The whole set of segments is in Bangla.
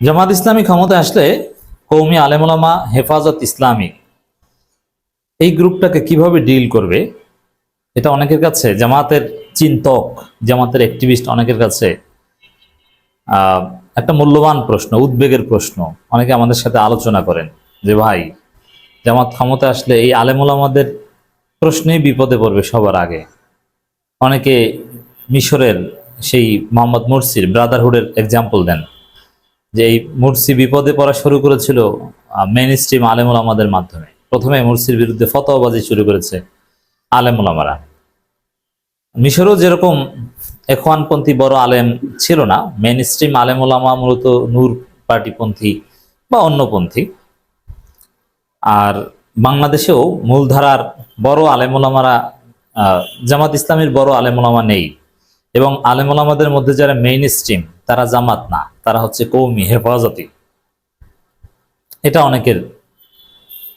জামাত ইসলামী ক্ষমতায় আসলে কৌমি আলেমুলামা হেফাজত ইসলামী এই গ্রুপটাকে কীভাবে ডিল করবে, এটা অনেকের কাছে জামাতের চিন্তক, জামাতের অ্যাক্টিভিস্ট অনেকের কাছে একটা মূল্যবান প্রশ্ন, উদ্বেগের প্রশ্ন। অনেকে আমাদের সাথে আলোচনা করেন যে, ভাই, জামাত ক্ষমতা আসলে এই আলেমুলামাদের প্রশ্নেই বিপদে পড়বে সবার আগে। অনেকে মিশরের সেই মোহাম্মদ মুরসির ব্রাদারহুডের এক্সাম্পল দেন। যে এই মুরসি বিপদে পড়া শুরু করেছিল মেন স্ট্রিম আলেমুল আমাদের মাধ্যমে। প্রথমে মুরসির বিরুদ্ধে ফতোয়াবাজি শুরু করেছে আলেমুল আমারা। মিশরও যেরকম এখওয়ানপন্থী বড় আলেম ছিল না মেন স্ট্রিম আলেমুল আমা মূলত নূর পার্টিপন্থী বা অন্যপন্থী। আর বাংলাদেশেও মূলধারার বড় আলেমুলামারা জামাত ইসলামের বড় আলেমুলামা নেই। এবং আলেমুলামাদের মধ্যে যারা মেইন স্ট্রিম তারা জামাত না, তারা হচ্ছে কৌমি হেফাজতি। এটা অনেকের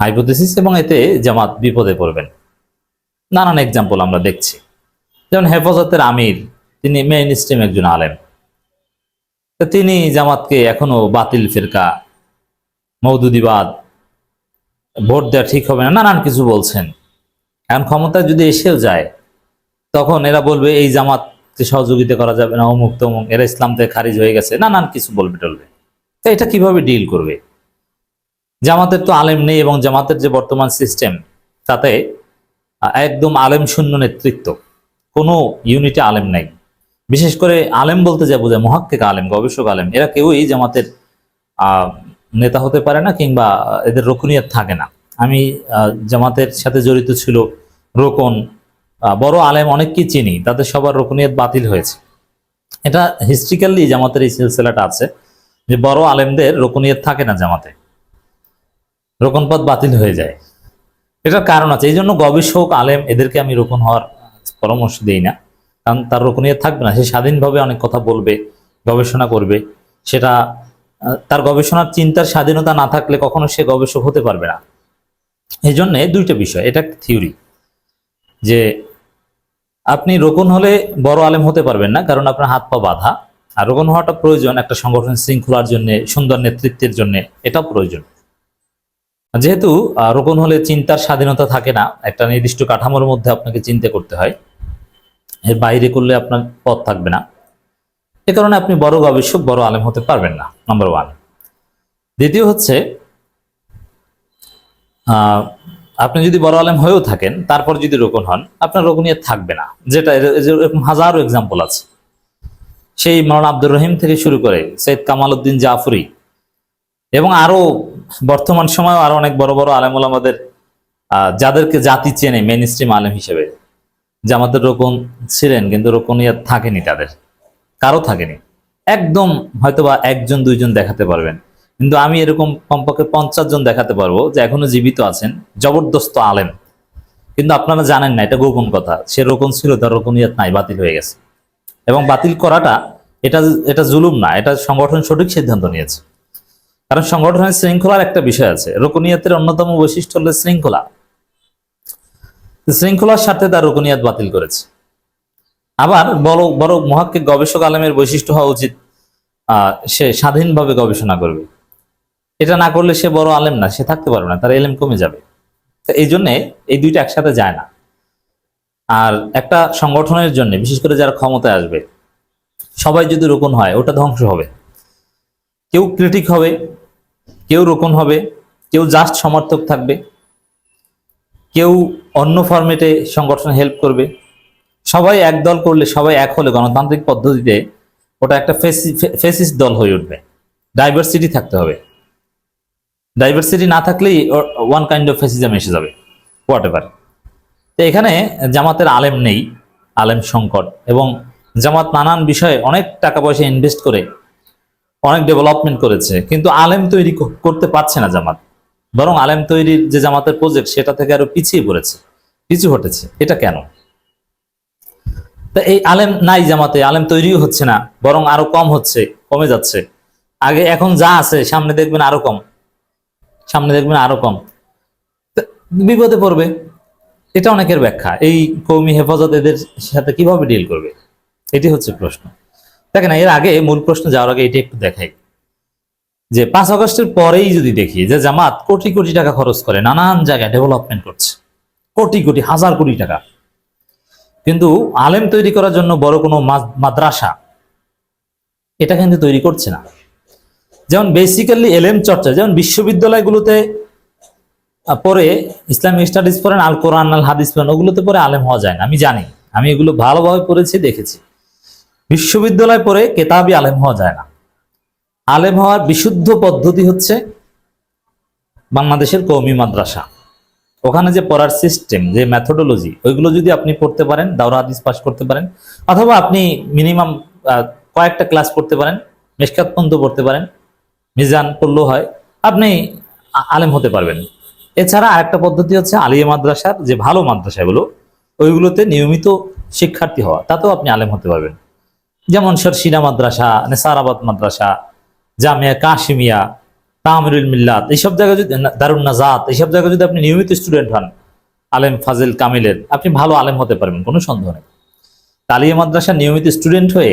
হাইপোথেসিস এবং এতে জামাত বিপদে পড়বেন। নানান এক্সাম্পল আমরা দেখছি। যেমন হেফাজতের আমির, তিনি মেইন স্ট্রিম একজন আলেম। তিনি জামাতকে এখনও বাতিল ফিরকা মৌদুদিবাদ ভোট দেওয়া ঠিক হবে না, নানান কিছু বলছেন। এখন ক্ষমতা যদি এসেও যায়, তখন এরা বলবে, এই জামাতকে সহযোগিতা করা যাবে না, অমুক তমুক, এরা ইসলাম থেকে খারিজ হয়ে গেছে, নানান কিছু বলবে টলবে। তো এটা কীভাবে ডিল করবে? জামাতের তো আলেম নেই এবং জামাতের যে বর্তমান সিস্টেম তাতে একদম আলেম শূন্য নেতৃত্ব, কোনো ইউনিটে আলেম নাই। বিশেষ করে আলেম বলতে যা বোঝায়, মহাক্কিক আলেম, গবেষক আলেম, এরা কেউই জামাতের নেতা হতে পারে না কিংবা এদের রকুনিয়ত থাকে না। আমি জামাতের সাথে জড়িত ছিল রোকন বড় আলেম অনেককেই চিনি, তাদের সবার রকুনিয়ত বাতিল হয়েছে। এটা হিস্ট্রিক্যালি জামাতের এই সিলসিলাটা আছে, যে বড় আলেমদের রকুনিয়ত থাকে না জামাতে। রোকন পদ বাতিল হয়ে যায়। এটার কারণ আছে, এই জন্য গবেষক, আলেম, এদেরকে আমি রোকন হওয়ার পরামর্শ দিই না। কারণ তার রকুনিয়ত থাকবে না, সে স্বাধীনভাবে অনেক কথা বলবে, গবেষণা করবে। সেটা তার গবেষণার চিন্তার স্বাধীনতা না থাকলে কখনো সে গবেষক হতে পারবে না। এই জন্যে দুইটা বিষয়, এটা থিওরি যে আপনি রোকন হলে বড় আলেম হতে পারবেন না, কারণ আপনার হাত পা বাঁধা। আর রোকন হওয়াটা প্রয়োজন একটা সংগঠন শৃঙ্খলার জন্য, সুন্দর নেতৃত্বের জন্য এটা প্রয়োজন। যেহেতু রোকন হলে চিন্তার স্বাধীনতা থাকে না, একটা নির্দিষ্ট কাঠামোর মধ্যে আপনাকে চিন্তা করতে হয়। এর বাইরে করলে আপনার পথ থাকবে না। এ কারণে আপনি বড় গবেষক, বড় আলেম হতে পারবেন না নাম্বার ওয়ান দ্বিতীয় হচ্ছে আপনি যদি বড় আলেম হয়েও থাকেন, তারপর যদি রোকন হন, আপনার রোকনিয়ত থাকবে না। যেটা এর- এর- এরকম হাজারো এক্সাম্পল আছে। সেই মৌলানা আব্দুর রহিম থেকে শুরু করে সৈয়দ কামাল উদ্দিন জাফরি এবং আরও বর্তমান সময়েও আরও অনেক বড় বড় আলেম আমাদের যাদেরকে জাতি চেনে মেন স্ট্রিম আলেম হিসেবে, যে আমাদের রোকন ছিলেন, কিন্তু রোকনিয়াত থাকেনি তাদের, কারও থাকেনি। একদম হয়তোবা একজন, দুইজন দেখাতে পারবেন। কিন্তু আমি এরকম কমপক্ষে পঞ্চাশ জন দেখাতে পারব যে এখনও জীবিত আছেন, জবরদস্ত আলেম। কিন্তু আপনারা জানেন না, এটা গোপন কথা। সে রোকন ছিল, তার রোকনিয়াত নাই, বাতিল হয়ে গেছে। এবং বাতিল করাটা এটা এটা জুলুম না, এটা সংগঠন সঠিক সিদ্ধান্ত নিয়েছে। কারণ সংগঠনের শৃঙ্খলার একটা বিষয় আছে। রোকনিয়াতের অন্যতম বৈশিষ্ট্য হলো শৃঙ্খলা। শৃঙ্খলার সাথে তার রুকনিয়াত বাতিল করেছে। আবার বড় বড় মহাক্কিক গবেষক আলেমের বৈশিষ্ট্য হওয়া উচিত সে স্বাধীনভাবে গবেষণা করবে। এটা না করলে সে বড় আলেম না, সে থাকতে পারবে না, তার এলেম কমে যাবে। তো এই জন্যে এই দুইটা একসাথে যায় না। আর একটা সংগঠনের জন্য, বিশেষ করে যারা ক্ষমতায় আসবে, সবাই যদি রোকন হয়, ওটা ধ্বংস হবে। কেউ ক্রিটিক হবে, কেউ রোকন হবে, কেউ জাস্ট সমর্থক থাকবে, কেউ অন্য ফরম্যাটে সংগঠনে হেল্প করবে। সবাই এক দল করলে সবাই এক হলে গণতান্ত্রিক পদ্ধতিতে ওটা একটা ফেসিস দল হয়ে উঠবে। ডাইভার্সিটি থাকতে হবে। ডাইভার্সিটি না থাকলেই ওয়ান কাইন্ড অফ ফেসিজম এসে যাবে হোয়াট এভার তো এখানে জামাতের আলেম নেই, আলেম সংকট, এবং জামাত নানান বিষয়ে অনেক টাকা পয়সা ইনভেস্ট করে, অনেক ডেভেলপমেন্ট করেছে, কিন্তু আলেম তৈরি করতে পারছে না জামাত। বরং আলেম তৈরির যে জামাতের প্রজেক্ট সেটা থেকে আরও পিছিয়ে পড়েছে। পিছু হটেছে, এটা কেন? তা এই আলেম নাই জামাতে, আলেম তৈরিও হচ্ছে না, বরং আরও কম হচ্ছে, কমে যাচ্ছে। আগে এখন যা আছে, সামনে দেখবেন আরও কম। সামনে দেখবেন আরও কম। বিপদে পড়বে। এটা অনেকের ব্যাখ্যা। এই কৌমি হেফাজত এদের সাথে কীভাবে ডিল করবে? এটি হচ্ছে প্রশ্ন। দেখেন, এর আগে মূল প্রশ্ন যাওয়ার আগে এটি একটু দেখাই। যে পাঁচ আগস্টের পরেই যদি দেখি যে জামাত কোটি কোটি টাকা খরচ করে, নানান জায়গায় ডেভেলপমেন্ট করছে। কোটি কোটি, হাজার কোটি টাকা। কিন্তু আলেম তৈরি করার জন্য বড় কোনো মাদ- মাদ্রাসা এটা কিন্তু তৈরি করছে না। যেমন বেসিক্যালি এলেম চর্চা, যেমন বিশ্ববিদ্যালয়গুলোতে পরে ইসলামিক স্টাডিজ পড়েন, আল কোরআন, আল হাদিস পড়েন, ওগুলোতে পরে আলেম হওয়া যায় না। আমি জানি, আমি এগুলো ভালোভাবে পড়েছি, দেখেছি। বিশ্ববিদ্যালয় পড়ে কেতাবি আলেম হওয়া যায় না। আলেম হওয়ার বিশুদ্ধ পদ্ধতি হচ্ছে বাংলাদেশের কৌমি মাদ্রাসা। ওখানে যে পড়ার সিস্টেম যে মেথোডোলজি ওইগুলো যদি আপনি পড়তে পারেন, দাওরা হাদিস পাস করতে পারেন, অথবা আপনি মিনিমাম কয়েকটা ক্লাস করতে পারেন, মেশকাত পর্যন্ত পড়তে পারেন মিজান পড়লেও হয়, আপনি আলেম হতে পারবেন। এছাড়া আরেকটা পদ্ধতি হচ্ছে আলিয়া মাদ্রাসার যে ভালো মাদ্রাসাগুলো, ওইগুলোতে নিয়মিত শিক্ষার্থী হওয়া, তাতেও আপনি আলেম হতে পারবেন। যেমন সরসিনা মাদ্রাসা, নেসারাবাদ মাদ্রাসা, জামিয়া কাশিমিয়া, তামিরুল মিল্লাত, এইসব জায়গায় যদি দারুণ নাজাত, এইসব জায়গায় যদি আপনি নিয়মিত স্টুডেন্ট হন, আলেম ফাজিল কামিলের, আপনি ভালো আলেম হতে পারবেন, কোনো সন্দেহ নেই। তালিয়া মাদ্রাসা নিয়মিত স্টুডেন্ট হয়ে,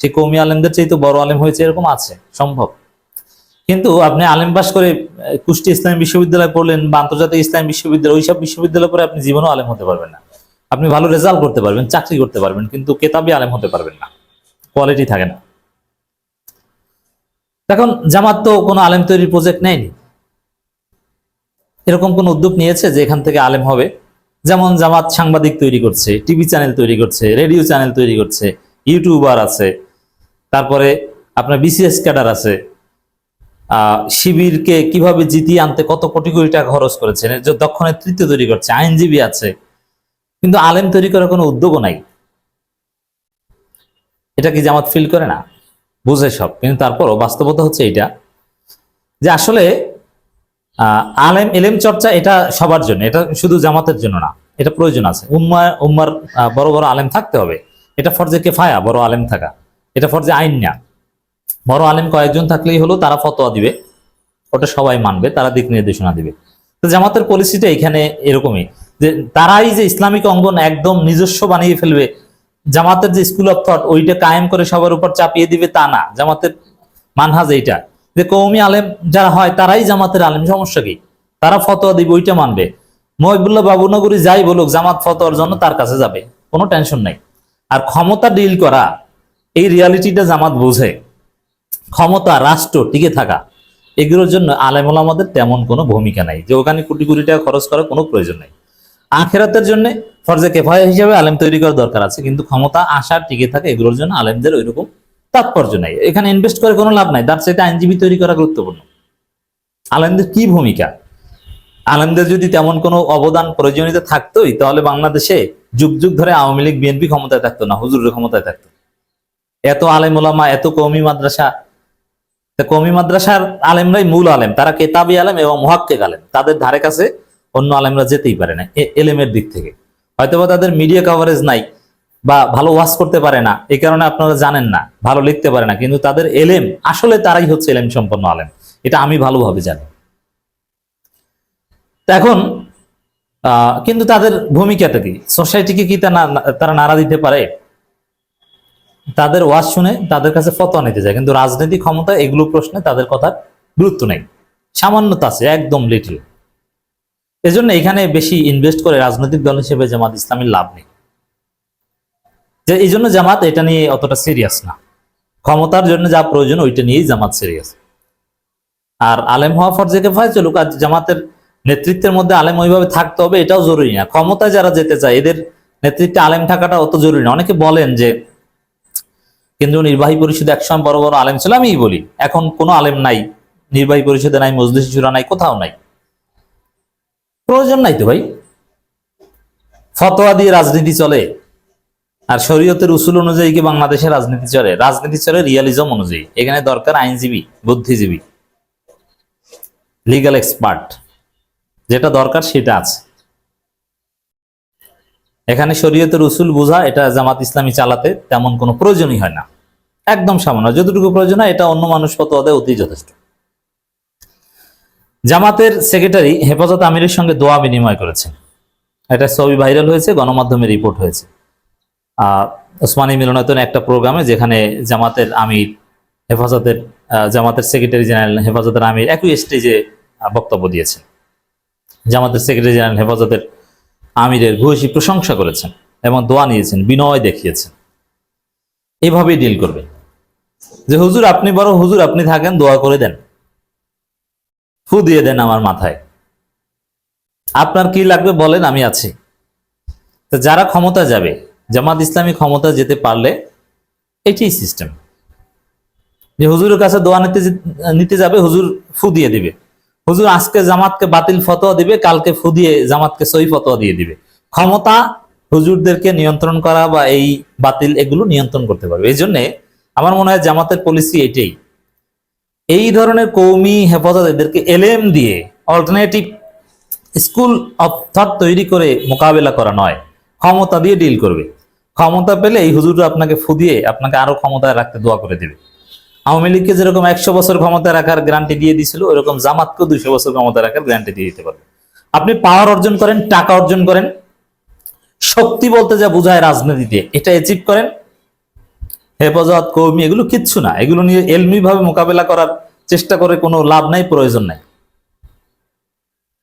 সে কৌমি আলেমদের চাইতে বড় আলেম হয়েছে এরকম আছে, সম্ভব। কিন্তু আপনি আলেম পাস করে কুষ্টি ইসলামী বিশ্ববিদ্যালয় পড়লেন বা আন্তর্জাতিক ইসলামী বিশ্ববিদ্যালয় ওইসব বিশ্ববিদ্যালয় পরে আপনি জীবনেও আলেম হতে পারবেন না। আপনি ভালো রেজাল্ট করতে পারবেন, চাকরি করতে পারবেন, কিন্তু কেতাবি আলেম হতে পারবেন না। কোয়ালিটি থাকে না। এখন জামাত তো কোনো আলেম তৈরির প্রজেক্ট নেয়নি। এরকম কোন উদ্যোগ নিয়েছে যে এখান থেকে আলেম হবে? যেমন জামাত সাংবাদিক তৈরি করছে, টিভি চ্যানেল তৈরি করছে, রেডিও চ্যানেল তৈরি করছে, ইউটিউবার আছে, তারপরে আপনার বিসিএস ক্যাডার আছে শিবিরকে কীভাবে জিতিয়ে আনতে কত কোটি কোটি টাকা খরচ করেছেন এর যে দক্ষ নেতৃত্ব তৈরি করছে, আইনজীবী আছে, কিন্তু আলেম তৈরি করার কোনো উদ্যোগও নাই। এটা কি জামাত ফিল করে না? বুঝে সব, কিন্তু তারপরও বাস্তবতা হচ্ছে এটা যে আসলে আলেম, এলেম চর্চা এটা সবার জন্য, এটা শুধু জামাতের জন্য না, এটা প্রয়োজন আছে। উম্মা, উম্মার বড় বড় আলেম থাকতে হবে। এটা ফরজে কেফায়া, বড় আলেম থাকা। এটা ফরজে আইন না বড় আলেম কয়েকজন থাকলেই হলো তারা ফতোয়া দিবে। ওটা সবাই মানবে, তারা দিক নির্দেশনা দিবে। তো জামাতের পলিসিটা এখানে এরকমই যে তারাই যে ইসলামিক অঙ্গন একদম নিজস্ব বানিয়ে ফেলবে, জামাতের যে স্কুল অফ থট ওইটা কায়েম করে সবার উপর চাপিয়ে দিবে তা না। জামাতের মানহাজ এইটা। যে কৌমি আলেম যারা হয়, তারাই জামাতের আলেম, সমস্যা কি? তারা ফতোয়া দিবে, ওইটা মানবে। মহিবুল্লাহ বাবুনগরী যাই বলুক, জামাত ফতোয়ার জন্য তার কাছে যাবে, কোনো টেনশন নাই। আর ক্ষমতা ডিল করা, এই রিয়ালিটিটা জামাত বোঝে। ক্ষমতা, রাষ্ট্র টিকে থাকা, এগুলোর জন্য আলেমুল আমাদের তেমন কোনো ভূমিকা নাই। যে ওখানে কোটি কোটি টাকা খরচ করার কোনো প্রয়োজন নাই। আখেরাতের জন্য ফরজে কেফায়া হিসেবে আলেম তৈরি করার দরকার আছে, কিন্তু ক্ষমতা আশার টিকে থাকে এগুলোর জন্য আলেমদের ওইরকম তাৎপর্য নাই। এখানে ইনভেস্ট করে কোনো লাভ নাই, তার চাইতে আইনজীবী তৈরি করা গুরুত্বপূর্ণ। আলেমদের কি ভূমিকা? আলেমদের যদি তেমন কোনো অবদান প্রয়োজনীয়তা থাকতোই, তাহলে বাংলাদেশে যুগ যুগ ধরে আওয়ামী লীগ, বিএনপি ক্ষমতায় থাকতো না, হুজুরের ক্ষমতায় থাকতো। এত আলেম ওলামা, এত কৌমি মাদ্রাসা কৌমি মাদ্রাসার আলেমরাই মূল আলেম। তারা কেতাবি আলেম এবং মহাক্কেক আলেম। তাদের ধারে কাছে অন্য আলেমরা যেতেই পারে না এলেমের দিক থেকে। হয়তোবা তাদের মিডিয়া কভারেজ নাই বা ভালো ওয়াজ করতে পারে না এই কারণে আপনারা জানেন না, ভালো লিখতে পারে না। কিন্তু তাদের এলেম, আসলে তারাই হচ্ছে এলেম সম্পন্ন আলেম। এটা আমি ভালোভাবে জানি। এখন কিন্তু তাদের ভূমিকাটা কি? সোসাইটিকে কি তারা নাড়া দিতে পারে? তাদের ওয়াজ শুনে তাদের কাছে ফতোয়া নিতে যায়, কিন্তু রাজনৈতিক ক্ষমতা এগুলো প্রশ্নে তাদের কথার গুরুত্ব নেই। সামান্যতা আছে, একদম লিটল এজন্য এখানে বেশি ইনভেস্ট করে রাজনৈতিক দল হিসেবে জামাত ইসলামের লাভ নেই। যে এই জন্য জামাত এটা নিয়ে অতটা সিরিয়াস না। ক্ষমতার জন্য যা প্রয়োজন ওইটা নিয়েই জামাত সিরিয়াস আর আলেম হওয়া ফরজে ভয় চলুক, আর জামাতের নেতৃত্বের মধ্যে আলেম ওইভাবে থাকতে হবে, এটাও জরুরি না। ক্ষমতায় যারা যেতে চায়, এদের নেতৃত্বে আলেম থাকাটা অত জরুরি না। অনেকে বলেন যে কেন্দ্রীয় নির্বাহী পরিষদে একসময় বড় বড় আলেম ছিল, আমিই বলি। এখন কোনো আলেম নাই, নির্বাহী পরিষদে নাই, মজলিস চূড়া নাই, কোথাও নাই। প্রয়োজন নাই তো ভাই। ফতোয়া দিয়ে রাজনীতি চলে, আর শরীয়তের উসুল অনুযায়ী কি বাংলাদেশে রাজনীতি চলে? রাজনীতি চলে রিয়ালিজম অনুযায়ী। এখানে দরকার আইনজীবী, বুদ্ধিজীবী লিগ্যাল এক্সপার্ট যেটা দরকার সেটা আছে। এখানে শরীয়তের উসুল বোঝা, এটা জামাত ইসলামী চালাতে তেমন কোনো প্রয়োজনই হয় না। একদম সামান্য, যতটুকু প্রয়োজন হয়, এটা অন্য মানুষ ফতোয়া দেয় অতি যথেষ্ট। জামাতের সেক্রেটারি হেফাজত আমিরের সঙ্গে দোয়া বিনিময় করেছেন। এটা ছবি ভাইরাল হয়েছে, গণমাধ্যমে রিপোর্ট হয়েছে। ওসমানী মিলনায়তন একটা প্রোগ্রামে যেখানে জামাতের আমির, হেফাজতের জামাতের সেক্রেটারি জেনারেল হেফাজতের আমির একই স্টেজে বক্তব্য দিয়েছেন। জামাতের সেক্রেটারি জেনারেল হেফাজতের আমিরের ভূয়সী প্রশংসা করেছেন এবং দোয়া নিয়েছেন, বিনয় দেখিয়েছেন। এভাবেই ডিল করবে যে হুজুর আপনি বড় হুজুর আপনি থাকেন, দোয়া করে দেন। ফু দিয়ে দেন আমার মাথায়। আপনার কি লাগবে বলেন, আমি আছি। তো যারা ক্ষমতা যাবে, জামাত ইসলামী ক্ষমতা যেতে পারলে, এটাই সিস্টেম যে হুজুরের কাছে দোয়া নিতে নিতে যাবে, হুজুর ফু দিয়ে দিবে। হুজুর আজকে জামাতকে বাতিল ফতোয়া দিবে, কালকে ফুদিয়ে জামাতকে সই ফতোয়া দিয়ে দিবে। ক্ষমতা হুজুরদেরকে নিয়ন্ত্রণ করা বা এই বাতিল এগুলো নিয়ন্ত্রণ করতে পারবে। এই জন্যে আমার মনে হয় জামাতের পলিসি এটাই। এই ধরনের কৌমি হেফাজত এদেরকে এলএম দিয়ে অল্টারনেটিভ স্কুল অফ থট তৈরি করে মোকাবেলা করা নয়। ক্ষমতা দিয়ে ডিল করবে। ক্ষমতা পেলে এই হুজুররা আপনাকে ফুদিয়ে আপনাকে আরও ক্ষমতায় রাখতে দোয়া করে দেবে। আওয়ামী লীগকে যেরকম একশো বছর ক্ষমতায় রাখার গ্যারান্টি দিয়ে দিছিল ওরকম জামাতকেও দুইশো বছর ক্ষমতায় রাখার গ্যারান্টি দিয়ে দিতে পারবে। আপনি পাওয়ার অর্জন করেন, টাকা অর্জন করেন, শক্তি বলতে যা বোঝায় রাজনীতিতে এটা অ্যাচিভ করেন। হেফাজত, কৌমি, এগুলো কিচ্ছু না, এগুলো নিয়ে এলমি ভাবে মোকাবেলা করার চেষ্টা করে কোনো লাভ নাই, প্রয়োজন নাই।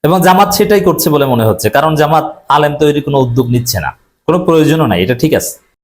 এবং জামাত সেটাই করছে বলে মনে হচ্ছে, কারণ জামাত আলেম তৈরি কোনো উদ্যোগ নিচ্ছে না, কোনো প্রয়োজনও নাই, এটা ঠিক আছে।